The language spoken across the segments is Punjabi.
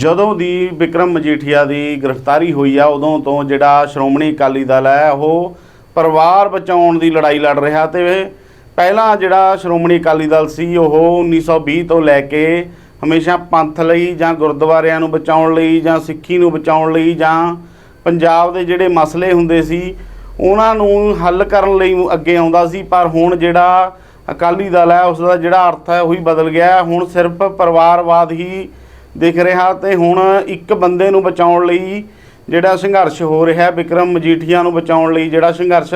ਜਦੋਂ ਦੀ ਵਿਕਰਮ ਮਜੀਠੀਆ ਦੀ ਗ੍ਰਿਫਤਾਰੀ ਹੋਈ ਆ, ਉਦੋਂ ਤੋਂ ਜਿਹੜਾ ਸ਼੍ਰੋਮਣੀ ਅਕਾਲੀ ਦਲ ਹੈ, ਉਹ ਪਰਿਵਾਰ ਬਚਾਉਣ ਦੀ ਲੜਾਈ ਲੜ ਰਿਹਾ ਤੇ ਪਹਿਲਾਂ ਜਿਹੜਾ ਸ਼੍ਰੋਮਣੀ ਅਕਾਲੀ ਦਲ ਸੀ, ਉਹ 1920 ਤੋਂ ਲੈ ਕੇ ਹਮੇਸ਼ਾ ਪੰਥ ਲਈ ਜਾਂ ਗੁਰਦੁਆਰਿਆਂ ਨੂੰ ਬਚਾਉਣ ਲਈ ਜਾਂ ਸਿੱਖੀ ਨੂੰ ਬਚਾਉਣ ਲਈ ਜਾਂ ਪੰਜਾਬ ਦੇ ਜਿਹੜੇ ਮਸਲੇ ਹੁੰਦੇ ਸੀ, ਉਹਨਾਂ ਨੂੰ ਹੱਲ ਕਰਨ ਲਈ ਅੱਗੇ ਆਉਂਦਾ ਸੀ, ਪਰ ਹੁਣ ਜਿਹੜਾ ਅਕਾਲੀ ਦਲ ਹੈ ਉਸ ਦਾ ਜਿਹੜਾ ਅਰਥ ਹੈ, ਉਹੀ ਬਦਲ ਗਿਆ ਹੁਣ ਸਿਰਫ ਪਰਿਵਾਰਵਾਦ ਹੀ ਦਿਖ ਰਿਹਾ ਤੇ ਹੁਣ ਇੱਕ ਬੰਦੇ ਨੂੰ ਬਚਾਉਣ ਲਈ ਜਿਹੜਾ ਸੰਘਰਸ਼ ਹੋ ਰਿਹਾ ਹੈ, ਵਿਕਰਮ ਮਜੀਠੀਆ ਨੂੰ ਬਚਾਉਣ ਲਈ ਜਿਹੜਾ ਸੰਘਰਸ਼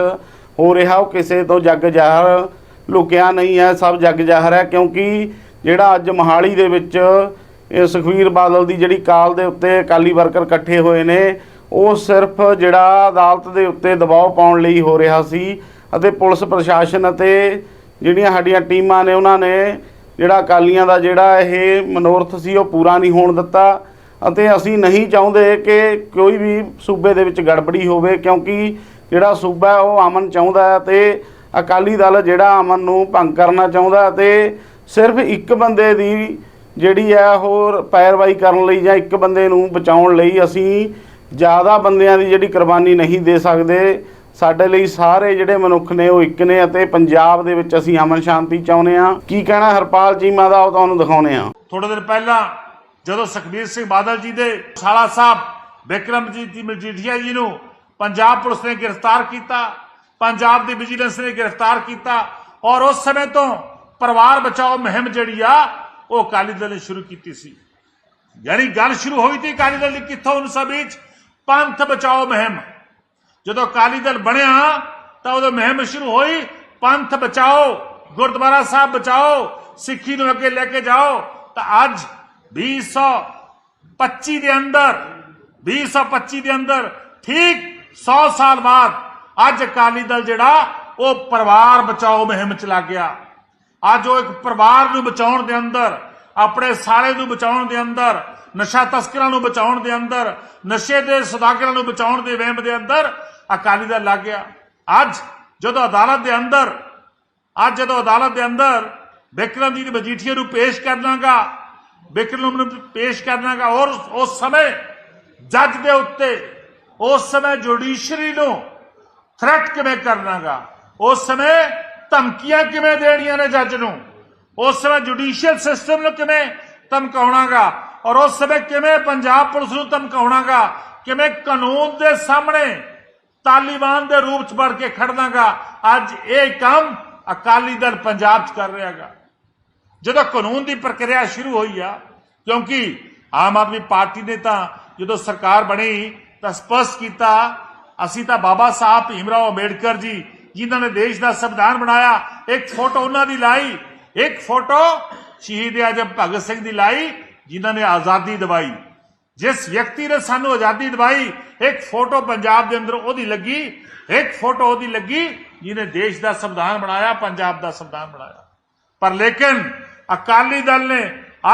ਹੋ ਰਿਹਾ ਉਹ ਕਿਸੇ ਤੋਂ ਜੱਗ ਜ਼ਾਹਰ ਲੁਕਿਆ ਨਹੀਂ ਹੈ ਸਭ ਜੱਗ ਜ਼ਾਹਰ ਹੈ ਕਿਉਂਕਿ ਜਿਹੜਾ ਅੱਜ ਮੋਹਾਲੀ ਦੇ ਵਿੱਚ ਇਹ ਸੁਖਵੀਰ ਬਾਦਲ ਦੀ ਜਿਹੜੀ ਕਾਲ ਦੇ ਉੱਤੇ ਅਕਾਲੀ ਵਰਕਰ ਇਕੱਠੇ ਹੋਏ ਨੇ ਉਹ ਸਿਰਫ ਜਿਹੜਾ ਅਦਾਲਤ ਦੇ ਉੱਤੇ ਦਬਾਅ ਪਾਉਣ ਲਈ ਹੋ ਰਿਹਾ ਸੀ ਅਤੇ ਪੁਲਿਸ ਪ੍ਰਸ਼ਾਸਨ ਅਤੇ ਜਿਹੜੀਆਂ ਸਾਡੀਆਂ ਟੀਮਾਂ ਨੇ ਉਹਨਾਂ ਨੇ ਜਿਹੜਾ ਅਕਾਲੀਆਂ ਦਾ ਜਿਹੜਾ ਇਹ ਮਨੋਰਥ ਸੀ, ਉਹ ਪੂਰਾ ਨਹੀਂ ਹੋਣ ਦਿੱਤਾ। ਅਤੇ ਅਸੀਂ ਨਹੀਂ ਚਾਹੁੰਦੇ ਕਿ ਕੋਈ ਵੀ ਸੂਬੇ ਦੇ ਵਿੱਚ ਗੜਬੜੀ ਹੋਵੇ, ਕਿਉਂਕਿ ਜਿਹੜਾ ਸੂਬਾ ਉਹ ਅਮਨ ਚਾਹੁੰਦਾ ਹੈ ਤੇ ਅਕਾਲੀ ਦਲ ਜਿਹੜਾ ਅਮਨ ਨੂੰ ਭੰਗ ਕਰਨਾ ਚਾਹੁੰਦਾ ਹੈ ਤੇ ਸਿਰਫ ਇੱਕ ਬੰਦੇ ਦੀ ਜਿਹੜੀ ਹੈ ਉਹ ਪੈਰਵਾਈ ਕਰਨ ਲਈ ਜਾਂ ਇੱਕ ਬੰਦੇ ਨੂੰ ਬਚਾਉਣ ਲਈ ਅਸੀਂ ਜ਼ਿਆਦਾ ਬੰਦਿਆਂ ਦੀ ਜਿਹੜੀ ਕੁਰਬਾਨੀ ਨਹੀਂ ਦੇ ਸਕਦੇ। ਸਾਡੇ ਲਈ ਸਾਰੇ ਜਿਹੜੇ ਮਨੁੱਖ ਨੇ ਉਹ ਇੱਕ ਨੇ ਅਤੇ ਪੰਜਾਬ ਦੇ ਵਿੱਚ ਅਸੀਂ ਅਮਨ ਸ਼ਾਂਤੀ ਚਾਹੁੰਦੇ ਹਾਂ। ਕੀ ਕਹਿਣਾ ਹਰਪਾਲ ਚੀਮਾ ਦਾ ਉਹ ਤੁਹਾਨੂੰ ਦਿਖਾਉਣੇ ਆ ਥੋੜੇ ਦਿਨ ਪਹਿਲਾਂ ਜਦੋਂ ਸੁਖਬੀਰ ਸਿੰਘ ਬਾਦਲ ਜੀ ਦੇ ਸਾਲਾ ਸਾਹਿਬ ਵਿਕਰਮਜੀਤ ਮਜੀਠੀਆ ਜੀ ਨੂੰ ਪੰਜਾਬ ਪੁਲਿਸ ਨੇ ਗ੍ਰਿਫਤਾਰ ਕੀਤਾ, ਪੰਜਾਬ ਦੀ ਵਿਜੀਲੈਂਸ ਨੇ ਗ੍ਰਿਫਤਾਰ ਕੀਤਾ ਔਰ ਉਸ ਸਮੇਂ ਤੋਂ ਪਰਿਵਾਰ ਬਚਾਓ ਮੁਹਿੰਮ ਜਿਹੜੀ ਆ, ਉਹ ਅਕਾਲੀ ਦਲ ਨੇ ਸ਼ੁਰੂ ਕੀਤੀ ਸੀ। ਯਾਨੀ ਗੱਲ ਸ਼ੁਰੂ ਹੋਈ ਤੀ ਅਕਾਲੀ ਦਲ ਦੀ ਕਿੱਥੋਂ 1920 ਚ ਪੰਥ ਬਚਾਓ ਮੁਹਿੰਮ। ਜਦੋਂ ਅਕਾਲੀ ਦਲ ਬਣਿਆ, ਤਾਂ ਉਦੋਂ ਮੁਹਿੰਮ ਸ਼ੁਰੂ ਹੋਈ, ਪੰਥ ਬਚਾਓ, ਗੁਰਦੁਆਰਾ ਸਾਹਿਬ ਬਚਾਓ, ਸਿੱਖੀ ਨੂੰ ਅੱਗੇ ਲੈ ਕੇ ਜਾਓ, ਤਾਂ ਅੱਜ 2025 ਦੇ ਅੰਦਰ 2025 ਦੇ ਅੰਦਰ ਠੀਕ 100 ਸਾਲ ਬਾਅਦ ਅੱਜ ਅਕਾਲੀ ਦਲ ਜਿਹੜਾ, ਉਹ ਪਰਿਵਾਰ ਬਚਾਓ ਮੁਹਿੰਮ ਚ ਲੱਗ ਗਿਆ। ਅੱਜ ਉਹ ਇੱਕ ਪਰਿਵਾਰ ਨੂੰ ਬਚਾਉਣ ਦੇ ਅੰਦਰ, ਆਪਣੇ ਸਾਲੇ ਨੂੰ ਬਚਾਉਣ ਦੇ ਅੰਦਰ, ਨਸ਼ਾ ਤਸਕਰਾਂ ਨੂੰ ਬਚਾਉਣ ਦੇ ਅੰਦਰ, ਨਸ਼ੇ ਦੇ ਸੌਦਾਗਰਾਂ ਨੂੰ ਬਚਾਉਣ ਦੇ ਵਹਿਮ ਦੇ ਅੰਦਰ ਅਕਾਲੀ ਦਲ ਲੱਗ ਗਿਆ। ਅੱਜ ਜਦੋਂ ਅਦਾਲਤ ਦੇ ਅੰਦਰ, ਅੱਜ ਜਦੋਂ ਅਦਾਲਤ ਦੇ ਅੰਦਰ ਵਿਕਰਮਜੀਤ ਮਜੀਠੀਆ ਨੂੰ ਪੇਸ਼ ਕਰਨਾਗਾ ਵਿਕਰਮ ਨੂੰ ਪੇਸ਼ ਕਰਨਾਗਾ ਔਰ ਉਸ ਸਮੇਂ ਜੱਜ ਦੇ ਉੱਤੇ, ਉਸ ਸਮੇਂ ਜੁਡੀਸ਼ਰੀ ਨੂੰ ਥ੍ਰੈਟ ਕਿਵੇਂ ਕਰਨਾਗਾ ਉਸ ਸਮੇਂ ਧਮਕੀਆਂ ਕਿਵੇਂ ਦੇਣੀਆਂ ਨੇ ਜੱਜ ਨੂੰ, ਉਸ ਸਮੇਂ ਜੁਡੀਸ਼ੀਅਲ ਸਿਸਟਮ ਨੂੰ ਕਿਵੇਂ ਧਮਕਾਉਣਾਗਾ, ਔਰ ਉਸ ਸਮੇਂ ਕਿਵੇਂ ਪੰਜਾਬ ਪੁਲਿਸ ਨੂੰ ਧਮਕਾਉਣਾਗਾ, ਕਿਵੇਂ ਕਾਨੂੰਨ ਦੇ ਸਾਹਮਣੇ ਤਾਲਿਬਾਨ ਦੇ ਰੂਪ ਚ ਬਣ ਕੇ ਖੜਨਾਗਾ। ਅੱਜ ਇਹ ਕੰਮ ਅਕਾਲੀ ਦਲ ਪੰਜਾਬ ਚ ਕਰ ਰਿਹਾਗਾ। ਜਦੋਂ ਕਾਨੂੰਨ ਦੀ ਪ੍ਰਕਿਰਿਆ ਸ਼ੁਰੂ ਹੋਈ ਆ, ਕਿਉਂਕਿ ਆਮ ਆਦਮੀ ਪਾਰਟੀ ਨੇ ਤਾਂ ਜਦੋਂ ਸਰਕਾਰ ਬਣੀ ਤਾਂ ਸਪਸ਼ਟ ਕੀਤਾ, ਅਸੀਂ ਤਾਂ ਬਾਬਾ ਸਾਹਿਬ ਭੀਮਰਾਓ ਅੰਬੇਡਕਰ ਜੀ, ਜਿਨ੍ਹਾਂ ਨੇ ਦੇਸ਼ ਦਾ ਸੰਵਿਧਾਨ ਬਣਾਇਆ, ਇੱਕ ਫੋਟੋ ਉਹਨਾਂ ਦੀ ਲਾਈ, ਇੱਕ ਫੋਟੋ ਸ਼ਹੀਦ ਆਜਮ ਭਗਤ ਸਿੰਘ ਦੀ ਲਾਈ, ਜਿਨ੍ਹਾਂ ਨੇ ਆਜ਼ਾਦੀ ਦਿਵਾਈ। ਜਿਸ ਵਿਅਕਤੀ ਨੇ ਸਾਨੂੰ ਆਜ਼ਾਦੀ ਦਿਵਾਈ, ਇੱਕ ਫੋਟੋ ਪੰਜਾਬ ਦੇ ਅੰਦਰ ਉਹਦੀ ਲੱਗੀ, ਇੱਕ ਫੋਟੋ ਉਹਦੀ ਲੱਗੀ, ਜਿਹਨੇ ਦੇਸ਼ ਦਾ ਸੰਵਿਧਾਨ ਬਣਾਇਆ, ਪੰਜਾਬ ਦਾ ਸੰਵਿਧਾਨ ਬਣਾਇਆ। ਪਰ ਲੇਕਿਨ ਅਕਾਲੀ ਦਲ ਨੇ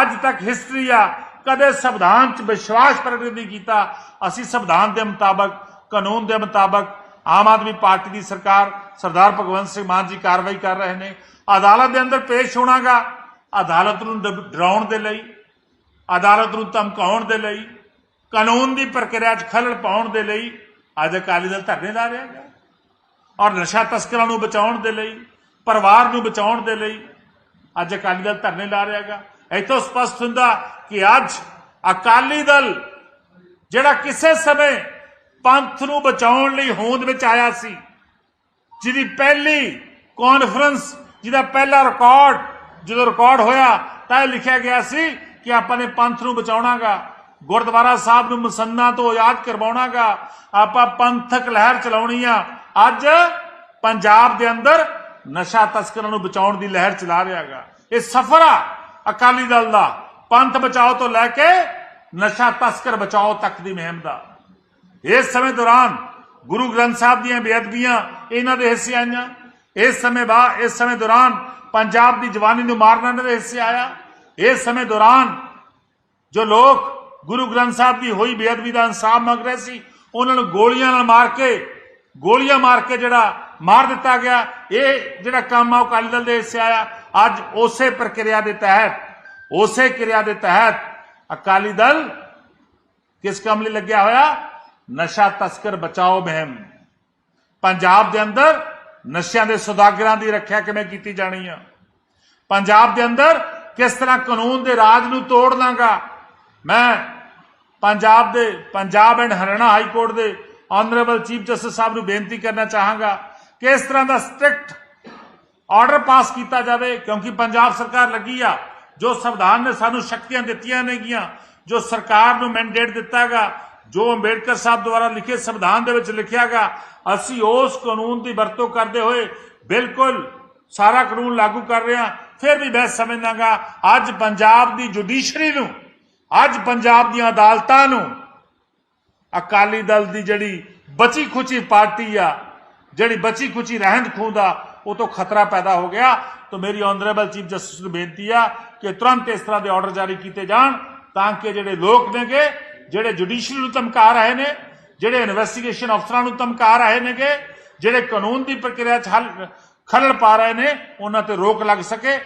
ਅੱਜ ਤੱਕ ਹਿਸਟਰੀ ਆ, ਕਦੇ ਸੰਵਿਧਾਨ 'ਚ ਵਿਸ਼ਵਾਸ ਪ੍ਰਗਟ ਨਹੀਂ ਕੀਤਾ। ਅਸੀਂ ਸੰਵਿਧਾਨ ਦੇ ਮੁਤਾਬਕ, ਕਾਨੂੰਨ ਦੇ ਮੁਤਾਬਕ ਆਮ ਆਦਮੀ ਪਾਰਟੀ ਦੀ ਸਰਕਾਰ, ਸਰਦਾਰ ਭਗਵੰਤ ਸਿੰਘ ਮਾਨ ਜੀ ਕਾਰਵਾਈ ਕਰ ਰਹੇ ਨੇ। ਅਦਾਲਤ ਦੇ ਅੰਦਰ ਪੇਸ਼ ਹੋਣਾਗਾ। ਅਦਾਲਤ ਨੂੰ ਡਰਾਉਣ ਦੇ ਲਈ ਅਦਾਲਤ ਨੂੰ ਧਮਕਾਉਣ ਦੇ ਲਈ, ਕਾਨੂੰਨ ਦੀ ਪ੍ਰਕਿਰਿਆ 'ਚ ਖਲਲ ਪਾਉਣ ਦੇ ਲਈ ਅੱਜ ਅਕਾਲੀ ਦਲ ਧਰਨੇ ਲਾ ਰਿਹਾ ਹੈ ਔਰ ਨਸ਼ਾ ਤਸਕਰਾਂ ਨੂੰ ਬਚਾਉਣ ਦੇ ਲਈ, ਪਰਿਵਾਰ ਨੂੰ ਬਚਾਉਣ ਦੇ ਲਈ ਅੱਜ ਅਕਾਲੀ ਦਲ ਧਰਨੇ ਲਾ ਰਿਹਾ ਹੈਗਾ। ਇੱਥੋਂ ਸਪਸ਼ਟ ਹੁੰਦਾ ਕਿ ਅੱਜ ਅਕਾਲੀ ਦਲ ਜਿਹੜਾ ਕਿਸੇ ਸਮੇਂ ਪੰਥ ਨੂੰ ਬਚਾਉਣ ਲਈ ਹੋਂਦ ਵਿੱਚ ਆਇਆ ਸੀ, ਜਿਹਦੀ ਪਹਿਲੀ ਕਾਨਫਰੰਸ ਜਿਹਦਾ ਪਹਿਲਾ ਰਿਕਾਰਡ ਜਦੋਂ ਰਿਕਾਰਡ ਹੋਇਆ, ਤਾਂ ਇਹ ਲਿਖਿਆ ਗਿਆ ਸੀ ਕਿ ਆਪਾਂ ਨੇ ਪੰਥ ਨੂੰ ਬਚਾਉਣਾਗਾ, ਗੁਰਦੁਆਰਾ ਸਾਹਿਬ ਨੂੰ ਮਸੰਨਾ ਤੋਂ ਆਜ਼ਾਦ ਕਰਵਾਉਣਾਗਾ, ਆਪਾਂ ਪੰਥਕ ਲਹਿਰ ਚਲਾਉਣੀ ਆ। ਅੱਜ ਪੰਜਾਬ ਦੇ ਅੰਦਰ ਨਸ਼ਾ ਤਸਕਰਾਂ ਨੂੰ ਬਚਾਉਣ ਦੀ ਲਹਿਰ ਚਲਾ ਰਿਹਾਗਾ। ਇਹ ਸਫਰ ਆ ਅਕਾਲੀ ਦਲ ਦਾ। ਪੰਥ ਬਚਾਓ ਤੋਂ ਲੈ ਕੇ ਨਸ਼ਾ ਤਸਕਰ ਬਚਾਓ ਤੱਕ ਦੀ ਮੁਹਿੰਮ ਦਾ। ਇਸ ਸਮੇਂ ਦੌਰਾਨ ਗੁਰੂ ਗ੍ਰੰਥ ਸਾਹਿਬ ਦੀਆਂ ਬੇਅਦਬੀਆਂ ਇਹਨਾਂ ਦੇ ਹਿੱਸੇ ਆਈਆਂ। ਇਸ ਸਮੇਂ ਬਾਅਦ ਇਸ ਸਮੇਂ ਦੌਰਾਨ ਪੰਜਾਬ ਦੀ ਜਵਾਨੀ ਨੂੰ ਮਾਰਨਾ ਇਹਨਾਂ ਦੇ ਹਿੱਸੇ ਆਇਆ। ਇਸ ਸਮੇਂ ਦੌਰਾਨ ਜੋ ਲੋਕ ਗੁਰੂ ਗ੍ਰੰਥ ਸਾਹਿਬ ਦੀ ਹੋਈ ਬੇਅਦਬੀ ਦਾ ਇਨਸਾਫ ਮੰਗ ਰਹੇ ਸੀ, ਉਹਨਾਂ ਨੂੰ ਗੋਲੀਆਂ ਨਾਲ ਮਾਰ ਕੇ, ਗੋਲੀਆਂ ਮਾਰ ਕੇ ਜਿਹੜਾ ਮਾਰ ਦਿੱਤਾ ਗਿਆ, ਇਹ ਜਿਹੜਾ ਕੰਮ ਆ ਅਕਾਲੀ ਦਲ ਦੇ ਹਿੱਸੇ ਆਇਆ ਅੱਜ ਉਸੇ ਪ੍ਰਕਿਰਿਆ ਦੇ ਤਹਿਤ, ਉਸੇ ਕਿਰਿਆ ਦੇ ਤਹਿਤ ਅਕਾਲੀ ਦਲ ਕਿਸ ਕੰਮ ਲਈ ਲੱਗਿਆ ਹੋਇਆ? ਨਸ਼ਾ ਤਸਕਰ ਬਚਾਓ ਮੁਹਿੰਮ। ਪੰਜਾਬ ਦੇ ਅੰਦਰ ਨਸ਼ਿਆਂ ਦੇ ਸੁਦਾਗਰਾਂ ਦੀ ਰੱਖਿਆ ਕਿਵੇਂ ਕੀਤੀ ਜਾਣੀ ਆ? ਪੰਜਾਬ ਦੇ ਅੰਦਰ ਕਿਸ ਤਰ੍ਹਾਂ ਕਾਨੂੰਨ ਦੇ ਰਾਜ ਨੂੰ ਤੋੜ ਦਾਂਗਾ? ਮੈਂ ਪੰਜਾਬ ਦੇ, Punjab and Haryana high court ਦੇ ਆਨਰੇਬਲ ਚੀਫ ਜਸਟਿਸ ਸਾਹਿਬ ਨੂੰ ਬੇਨਤੀ ਕਰਨਾ ਚਾਹਾਂਗਾ ਕਿ ਇਸ ਤਰ੍ਹਾਂ ਦਾ ਸਟ੍ਰਿਕਟ ਆਰਡਰ ਪਾਸ ਕੀਤਾ ਜਾਵੇ, ਕਿਉਂਕਿ ਪੰਜਾਬ ਸਰਕਾਰ ਲੱਗੀ ਆ, ਜੋ ਸੰਵਿਧਾਨ ਨੇ ਸਾਨੂੰ ਸ਼ਕਤੀਆਂ ਦਿੱਤੀਆਂ ਨੇਗੀਆਂ, ਜੋ ਸਰਕਾਰ ਨੂੰ ਮੈਂਡੇਟ ਦਿੱਤਾਗਾ, ਜੋ ਅੰਬੇਡਕਰ ਸਾਹਿਬ ਦੁਆਰਾ ਲਿਖੇ ਸੰਵਿਧਾਨ ਦੇ ਵਿੱਚ ਲਿਖਿਆਗਾ, ਅਸੀਂ ਉਸ ਕਾਨੂੰਨ ਦੀ ਵਰਤੋਂ ਕਰਦੇ ਹੋਏ ਬਿਲਕੁਲ ਸਾਰਾ ਕਾਨੂੰਨ ਲਾਗੂ ਕਰ ਰਿਹਾ। ਫਿਰ ਵੀ ਮੈਂ ਸਮਝਦਾਗਾ, ਅੱਜ ਪੰਜਾਬ ਦੀ ਜੁਡੀਸ਼ਰੀ ਨੂੰ, ਅੱਜ ਪੰਜਾਬ ਦੀਆਂ ਅਦਾਲਤਾਂ ਨੂੰ ਅਕਾਲੀ ਦਲ ਦੀ ਜਿਹੜੀ ਬਚੀ ਖੁਚੀ ਪਾਰਟੀ ਆ, ਜਿਹੜੀ ਬਚੀ ਖੁਚੀ ਰਹਿੰਦ ਖੂੰਹਦ ਆ, ਉਹ ਤੋਂ ਖਤਰਾ ਪੈਦਾ ਹੋ ਗਿਆ। ਤਾਂ ਮੇਰੀ ਆਨਰੇਬਲ ਚੀਫ ਜਸਟਿਸ ਨੂੰ ਬੇਨਤੀ ਆ ਕਿ ਤੁਰੰਤ ਇਸ ਤਰ੍ਹਾਂ ਦੇ ਆਰਡਰ ਜਾਰੀ ਕੀਤੇ ਜਾਣ ਤਾਂ ਕਿ ਜਿਹੜੇ ਲੋਕ ਨੇਗੇ, ਜਿਹੜੇ ਜੁਡੀਸ਼ਰੀ ਨੂੰ ਧਮਕਾ ਰਹੇ ਨੇ, ਜਿਹੜੇ ਇਨਵੈਸਟੀਗੇਸ਼ਨ ਅਫਸਰਾਂ ਨੂੰ ਧਮਕਾ ਰਹੇ ਨੇਗੇ, ਜਿਹੜੇ ਕਾਨੂੰਨ ਦੀ ਪ੍ਰਕਿਰਿਆ 'ਚ ਹੱਲ ਖਲਲ ਪਾ ਰਹੇ ਨੇ ਉਹਨਾਂ ਤੇ ਰੋਕ ਲੱਗ ਸਕੇ।